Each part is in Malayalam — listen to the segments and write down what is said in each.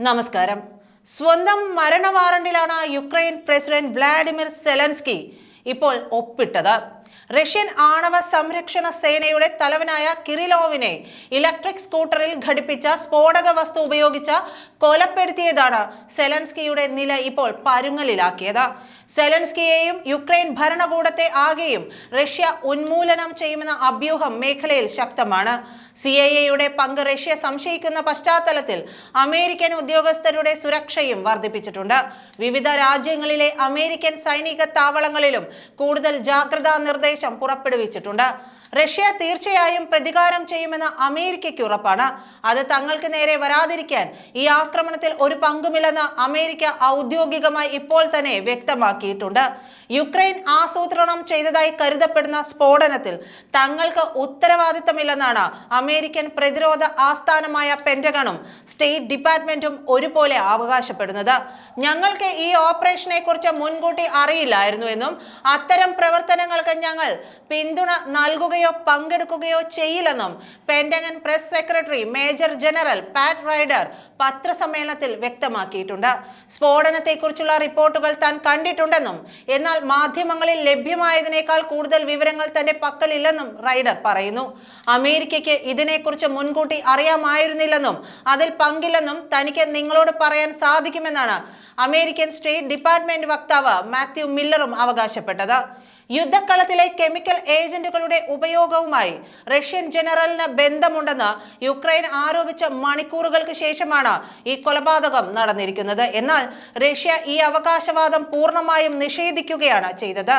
നമസ്കാരം. സ്വന്തം മരണ വാറണ്ടിലാണ് യുക്രൈൻ പ്രസിഡന്റ് വ്ളാഡിമിർ സെലൻസ്കി ഇപ്പോൾ ഒപ്പിട്ടത്. റഷ്യൻ ആണവ സംരക്ഷണ സേനയുടെ തലവനായ കിറിലോവിനെ ഇലക്ട്രിക് സ്കൂട്ടറിൽ ഘടിപ്പിച്ച സ്ഫോടക വസ്തു ഉപയോഗിച്ച കൊലപ്പെടുത്തിയതാണ് സെലൻസ്കിയുടെ നില ഇപ്പോൾ പരുങ്ങലിലാക്കിയത്. സെലൻസ്കിയെയും യുക്രൈൻ ഭരണകൂടത്തെ ആകെയും റഷ്യ ഉന്മൂലനം ചെയ്യുമെന്ന അഭ്യൂഹം മേഖലയിൽ ശക്തമാണ്. സി ഐ എയുടെ പങ്ക് റഷ്യ സംശയിക്കുന്ന പശ്ചാത്തലത്തിൽ അമേരിക്കൻ ഉദ്യോഗസ്ഥരുടെ സുരക്ഷയും വർദ്ധിപ്പിച്ചിട്ടുണ്ട്. വിവിധ രാജ്യങ്ങളിലെ അമേരിക്കൻ സൈനിക താവളങ്ങളിലും കൂടുതൽ ജാഗ്രതാ നിർദ്ദേശം പുറപ്പെടുവിച്ചിട്ടുണ്ട്. റഷ്യ തീർച്ചയായും പ്രതികാരം ചെയ്യുമെന്ന് അമേരിക്കയ്ക്ക് ഉറപ്പാണ്. അത് തങ്ങൾക്ക് നേരെ വരാതിരിക്കാൻ ഈ ആക്രമണത്തിൽ ഒരു പങ്കുമില്ലെന്ന് അമേരിക്ക ഔദ്യോഗികമായി ഇപ്പോൾ തന്നെ വ്യക്തമാക്കിയിട്ടുണ്ട്. യുക്രൈൻ ആസൂത്രണം ചെയ്തതായി കരുതപ്പെടുന്ന സ്ഫോടനത്തിൽ തങ്ങൾക്ക് ഉത്തരവാദിത്തമില്ലെന്നാണ് അമേരിക്കൻ പ്രതിരോധ ആസ്ഥാനമായ പെന്റഗണും സ്റ്റേറ്റ് ഡിപ്പാർട്ട്മെന്റും ഒരുപോലെ അവകാശപ്പെടുന്നത്. ഞങ്ങൾക്ക് ഈ ഓപ്പറേഷനെ കുറിച്ച് മുൻകൂട്ടി അറിയില്ലായിരുന്നുവെന്നും അത്തരം പ്രവർത്തനങ്ങൾക്ക് ഞങ്ങൾ പിന്തുണ നൽകുകയോ പങ്കെടുക്കുകയോ ചെയ്യില്ലെന്നും Pentagon press secretary major general Pat Ryder പത്രസമ്മേളനത്തിൽ വ്യക്തമാക്കിയിട്ടുണ്ട്. സ്ഫോടനത്തെക്കുറിച്ചുള്ള റിപ്പോർട്ടുകൾ താൻ കണ്ടിട്ടുണ്ടെന്നും എന്നാൽ മാധ്യമങ്ങളിൽ ലഭ്യമായതിനേക്കാൾ കൂടുതൽ വിവരങ്ങൾ തന്റെ പക്കലില്ലെന്നും റൈഡർ പറയുന്നു. അമേരിക്കയ്ക്ക് ഇതിനെക്കുറിച്ച് മുൻകൂട്ടി അറിയാമായിരുന്നില്ലെന്നും അതിൽ പങ്കില്ലെന്നും തനിക്ക് നിങ്ങളോട് പറയാൻ സാധിക്കുമെന്നാണ് അമേരിക്കൻ സ്റ്റേറ്റ് ഡിപ്പാർട്ട്മെന്റ് വക്താവ് മാത്യു മില്ലറും അവകാശപ്പെട്ടത്. യുദ്ധക്കളത്തിലെ കെമിക്കൽ ഏജന്റുകളുടെ ഉപയോഗവുമായി റഷ്യൻ ജനറലിന് ബന്ധമുണ്ടെന്ന് യുക്രൈൻ ആരോപിച്ച മണിക്കൂറുകൾക്ക് ശേഷമാണ് ഈ കൊലപാതകം നടന്നിരിക്കുന്നത്. എന്നാൽ റഷ്യ ഈ അവകാശവാദം പൂർണമായും നിഷേധിക്കുകയാണ് ചെയ്തത്.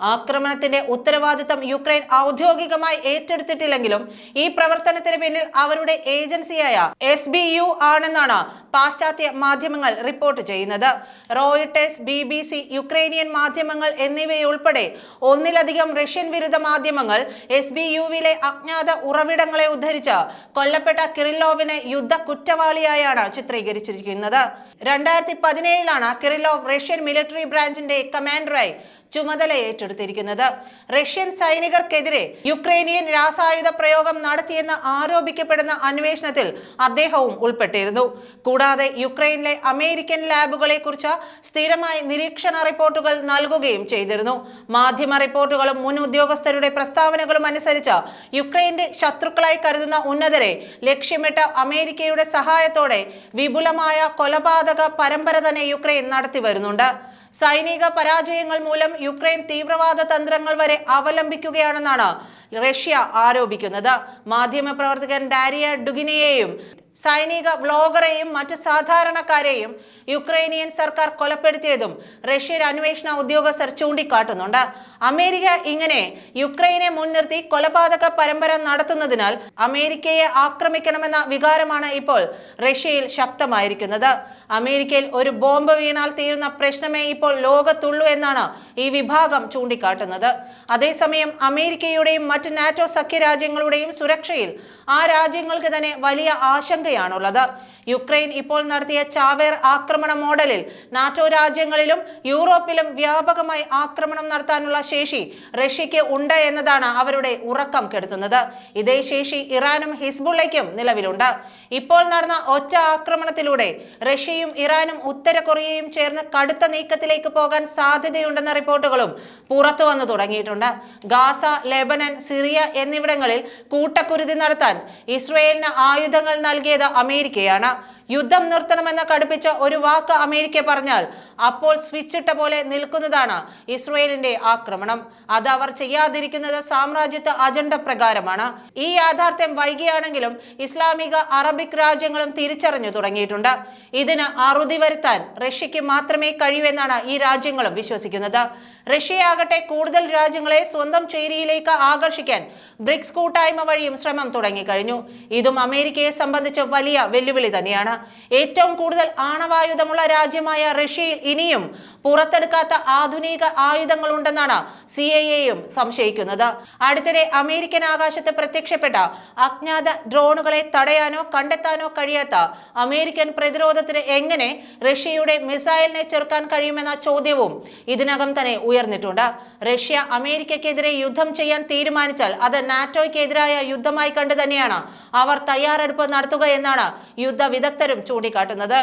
ആക്രമണത്തിന്റെ ഉത്തരവാദിത്തം യുക്രൈൻ ഔദ്യോഗികമായി ഏറ്റെടുത്തിട്ടില്ലെങ്കിലും ഈ പ്രവർത്തനത്തിന് പിന്നിൽ അവരുടെ ഏജൻസിയായ എസ് ബി യു ആണെന്നാണ് പാശ്ചാത്യ മാധ്യമങ്ങൾ റിപ്പോർട്ട് ചെയ്യുന്നത്. Reuters B B C Ukrainian മാധ്യമങ്ങൾ എന്നിവയുൾപ്പെടെ ഒന്നിലധികം റഷ്യൻ വിരുദ്ധ മാധ്യമങ്ങൾ എസ് ബി യുവിലെ അജ്ഞാത ഉറവിടങ്ങളെ ഉദ്ധരിച്ച് കൊല്ലപ്പെട്ട കിറിലോവിനെ യുദ്ധ കുറ്റവാളിയായാണ് ചിത്രീകരിച്ചിരിക്കുന്നത്. രണ്ടായിരത്തി പതിനേഴിലാണ് കിറിലോവ് റഷ്യൻ മിലിറ്ററി ബ്രാഞ്ചിന്റെ കമാൻഡറായി ചുമതല ഏറ്റെടുത്തിരിക്കുന്നത്. റഷ്യൻ സൈനികർക്കെതിരെ യുക്രൈനിയൻ രാസായുധ പ്രയോഗം നടത്തിയെന്ന് ആരോപിക്കപ്പെടുന്ന അന്വേഷണത്തിൽ അദ്ദേഹവും ഉൾപ്പെട്ടിരുന്നു. കൂടാതെ യുക്രൈനിലെ അമേരിക്കൻ ലാബുകളെ കുറിച്ച് സ്ഥിരമായി നിരീക്ഷണ റിപ്പോർട്ടുകൾ നൽകുകയും ചെയ്തിരുന്നു. മാധ്യമ റിപ്പോർട്ടുകളും മുൻ ഉദ്യോഗസ്ഥരുടെ പ്രസ്താവനകളും അനുസരിച്ച് യുക്രൈന്റെ ശത്രുക്കളായി കരുതുന്ന ഉന്നതരെ ലക്ഷ്യമിട്ട് അമേരിക്കയുടെ സഹായത്തോടെ വിപുലമായ കൊലപാതക പരമ്പര തന്നെ യുക്രൈൻ നടത്തി വരുന്നുണ്ട് സൈനിക പരാജയങ്ങൾ മൂലം യുക്രൈൻ തീവ്രവാദ തന്ത്രങ്ങൾ വരെ അവലംബിക്കുകയാണെന്നാണ് റഷ്യ ആരോപിക്കുന്നത്. മാധ്യമപ്രവർത്തകൻ ഡാരിയ ഡുഗിനെയെയും സൈനിക വ്ളോഗറെയും മറ്റ് സാധാരണക്കാരെയും യുക്രൈനിയൻ സർക്കാർ കൊലപ്പെടുത്തിയതും റഷ്യൻ അന്വേഷണ ഉദ്യോഗസ്ഥർ ചൂണ്ടിക്കാട്ടുന്നുണ്ട്. അമേരിക്ക ഇങ്ങനെ യുക്രൈനെ മുൻനിർത്തി കൊലപാതക പരമ്പര നടത്തുന്നതിനാൽ അമേരിക്കയെ ആക്രമിക്കണമെന്ന വികാരമാണ് ഇപ്പോൾ റഷ്യയിൽ ശക്തമായിരിക്കുന്നത്. അമേരിക്കയിൽ ഒരു ബോംബ് വീണാൽ തീരുന്ന പ്രശ്നമേ ഇപ്പോൾ ലോകത്തുള്ളൂ എന്നാണ് ഈ വിഭാഗം ചൂണ്ടിക്കാട്ടുന്നത്. അതേസമയം അമേരിക്കയുടെയും മറ്റ് നാറ്റോ സഖ്യരാജ്യങ്ങളുടെയും സുരക്ഷയിൽ ആ രാജ്യങ്ങൾക്ക് തന്നെ വലിയ ആശങ്കയാണുള്ളത് യുക്രൈൻ ഇപ്പോൾ നടത്തിയ ചാവേർ ആക്രമണ മോഡലിൽ നാറ്റോ രാജ്യങ്ങളിലും യൂറോപ്പിലും വ്യാപകമായി ആക്രമണം നടത്താനുള്ള ശേഷി റഷ്യയ്ക്ക് ഉണ്ട് എന്നതാണ് അവരുടെ ഉറക്കം കെടുത്തുന്നത്. ഇതേ ശേഷി ഇറാനും ഹിസ്ബുള്ളയ്ക്കും നിലവിലുണ്ട്. ഇപ്പോൾ നടന്ന ഒറ്റ ആക്രമണത്തിലൂടെ റഷ്യയും ഇറാനും ഉത്തര കൊറിയയും ചേർന്ന് കടുത്ത നീക്കത്തിലേക്ക് പോകാൻ സാധ്യതയുണ്ടെന്ന റിപ്പോർട്ടുകളും പുറത്തു വന്നു തുടങ്ങിയിട്ടുണ്ട്. ഗാസ ലെബനൻ സിറിയ എന്നിവിടങ്ങളിൽ കൂട്ടക്കുരുതി നടത്താൻ ഇസ്രയേലിന് ആയുധങ്ങൾ നൽകിയത് അമേരിക്കയാണ്. യുദ്ധം നിർത്തണമെന്ന് കടുപ്പിച്ച ഒരു വാക്ക് അമേരിക്ക പറഞ്ഞാൽ അപ്പോൾ സ്വിച്ച് ഇട്ട പോലെ നിൽക്കുന്നതാണ് ഇസ്രയേലിന്റെ ആക്രമണം. അത് അവർ ചെയ്യാതിരിക്കുന്നത് സാമ്രാജ്യത്വ അജണ്ട പ്രകാരമാണ്. ഈ യാഥാർത്ഥ്യം വൈകിയാണെങ്കിലും ഇസ്ലാമിക അറബിക് രാജ്യങ്ങളും തിരിച്ചറിഞ്ഞു തുടങ്ങിയിട്ടുണ്ട്. ഇതിന് അറുതി വരുത്താൻ റഷ്യക്ക് മാത്രമേ കഴിയൂ എന്നാണ് ഈ രാജ്യങ്ങളും വിശ്വസിക്കുന്നത്. റഷ്യയാകട്ടെ കൂടുതൽ രാജ്യങ്ങളെ സ്വന്തം ചേരിയിലേക്ക് ആകർഷിക്കാൻ ബ്രിക്സ് കൂട്ടായ്മ വഴിയും ശ്രമം തുടങ്ങിക്കഴിഞ്ഞു. ഇതും അമേരിക്കയെ സംബന്ധിച്ച് വലിയ വെല്ലുവിളി തന്നെയാണ്. ഏറ്റവും കൂടുതൽ ആണവായുധമുള്ള രാജ്യമായ റഷ്യയിൽ ഇനിയും പുറത്തെടുക്കാത്ത ആധുനിക ആയുധങ്ങളുണ്ടെന്നാണ് സി ഐ എയും സംശയിക്കുന്നത്. അടുത്തിടെ അമേരിക്കൻ ആകാശത്ത് പ്രത്യക്ഷപ്പെട്ട അജ്ഞാത ഡ്രോണുകളെ തടയാനോ കണ്ടെത്താനോ കഴിയാത്ത അമേരിക്കൻ പ്രതിരോധത്തിന് എങ്ങനെ റഷ്യയുടെ മിസൈലിനെ ചെറുക്കാൻ കഴിയുമെന്ന ചോദ്യവും ഇതിനകം തന്നെ ഉയർന്നിട്ടുണ്ട്. റഷ്യ അമേരിക്കക്കെതിരെ യുദ്ധം ചെയ്യാൻ തീരുമാനിച്ചാൽ അത് നാറ്റോയ്ക്കെതിരായ യുദ്ധമായി കണ്ടു തന്നെയാണ്. അവർ തയ്യാറെടുപ്പ് നടത്തുക എന്നാണ് യുദ്ധ വിദഗ്ധരും ചൂണ്ടിക്കാട്ടുന്നത്.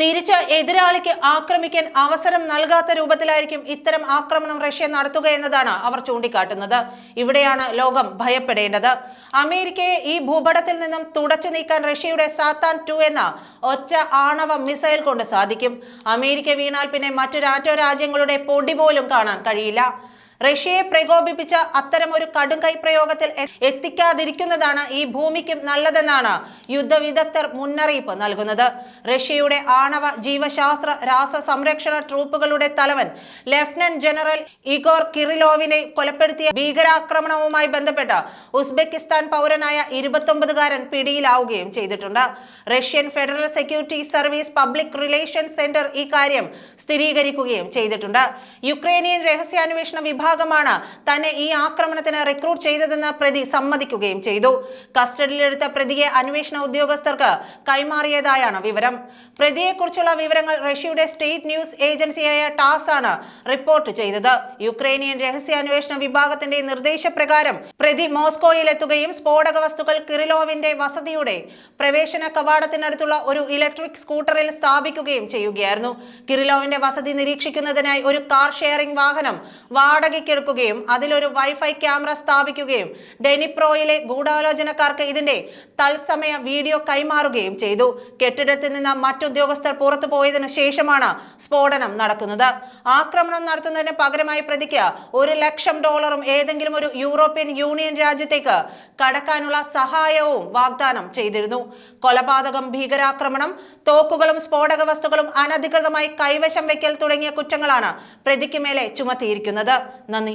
തിരിച്ച് എതിരാളിക്ക് ആക്രമിക്കാൻ അവസരം നൽകാത്ത രൂപത്തിലായിരിക്കും ഇത്തരം ആക്രമണം റഷ്യ നടത്തുക എന്നതാണ് അവർ ചൂണ്ടിക്കാട്ടുന്നത്. ഇവിടെയാണ് ലോകം ഭയപ്പെടേണ്ടത്. അമേരിക്കയെ ഈ ഭൂപടത്തിൽ നിന്നും തുടച്ചു നീക്കാൻ റഷ്യയുടെ സാത്താൻ ടു എന്ന ഒറ്റ ആണവ മിസൈൽ കൊണ്ട് സാധിക്കും. അമേരിക്ക വീണാൽ പിന്നെ മറ്റു നാറ്റോ രാജ്യങ്ങളുടെ പൊടി പോലും കാണാൻ കഴിയില്ല. റഷ്യയെ പ്രകോപിപ്പിച്ച അത്തരം ഒരു കടുംകൈ പ്രയോഗത്തിൽ എത്തിക്കാതിരിക്കുന്നതാണ് ഈ ഭൂമിക്കും നല്ലതെന്നാണ് യുദ്ധവിദഗ്ധർ മുന്നറിയിപ്പ് നൽകുന്നത്. റഷ്യയുടെ ആണവ ജീവശാസ്ത്ര രാസ സംരക്ഷണ ട്രൂപ്പുകളുടെ തലവൻ ലഫ്റ്റനന്റ് ജനറൽ ഇഗോർ കിറിലോവിനെ കൊലപ്പെടുത്തിയ ഭീകരാക്രമണവുമായി ബന്ധപ്പെട്ട് ഉസ്ബെക്കിസ്ഥാൻ പൗരനായ ഇരുപത്തൊമ്പതുകാരൻ പിടിയിലാവുകയും ചെയ്തിട്ടുണ്ട്. Russian federal security service public relation centre ഇക്കാര്യം കാര്യം സ്ഥിരീകരിക്കുകയും ചെയ്തിട്ടുണ്ട്. യുക്രൈനിയൻ രഹസ്യാന്വേഷണ വിഭാഗമാണ് തന്നെ ഈ ആക്രമണത്തിന് റിക്രൂട്ട് ചെയ്തതെന്ന് പ്രതി സമ്മതിക്കുകയും ചെയ്തു. കസ്റ്റഡിയിലെടുത്ത പ്രതിയെ അന്വേഷണ ഉദ്യോഗസ്ഥർക്ക് കൈമാറിയതായാണ് വിവരം. പ്രതിയെക്കുറിച്ചുള്ള വിവരങ്ങൾ റഷ്യയുടെ സ്റ്റേറ്റ് ന്യൂസ് ഏജൻസിയായ ടാസ് ആണ് റിപ്പോർട്ട് ചെയ്തത്. യുക്രൈനിയൻ രഹസ്യാന്വേഷണ വിഭാഗത്തിന്റെ നിർദ്ദേശപ്രകാരം പ്രതി മോസ്കോയിലെത്തുകയും സ്ഫോടക വസ്തുക്കൾ കിറിലോവിന്റെ വസതിയുടെ പ്രവേശന കവാടത്തിനടുത്തുള്ള ഒരു ഇലക്ട്രിക് സ്കൂട്ടറിൽ സ്ഥാപിക്കുകയും ചെയ്യുകയായിരുന്നു. കിറിലോവിന്റെ വസതി നിരീക്ഷിക്കുന്നതിനായി ഒരു കാർ ഷെയറിംഗ് വാഹനം വാടകയ്ക്കെടുക്കുകയും അതിലൊരു വൈഫൈ ക്യാമറ സ്ഥാപിക്കുകയും ഡെനിപ്രോയിലെ ഗൂഢാലോചനക്കാർക്ക് ഇതിന്റെ തത്സമയ വീഡിയോ കൈമാറുകയും ചെയ്തു. കെട്ടിടത്തിൽ നിന്ന് മറ്റുദ്യോഗസ്ഥർ പുറത്തു പോയതിനു ശേഷമാണ് സ്ഫോടനം നടക്കുന്നത്. ആക്രമണം നടത്തുന്നതിന് പകരമായി പ്രതിക്ക് ഒരു ലക്ഷം ഡോളറും ഏതെങ്കിലും ഒരു യൂറോപ്യൻ യൂണിയൻ രാജ്യത്തേക്ക് കടക്കാനുള്ള സഹായവും വാഗ്ദാനം ചെയ്തിരുന്നു. കൊലപാതകം ഭീകരാക്രമണം തോക്കുകളും സ്ഫോടക വസ്തുക്കളും അനധികൃതമായി കൈവശം വെക്കൽ തുടങ്ങിയ കുറ്റങ്ങളാണ് പ്രതിക്ക് മേലെ ചുമത്തിയിരിക്കുന്നത്. നന്ദി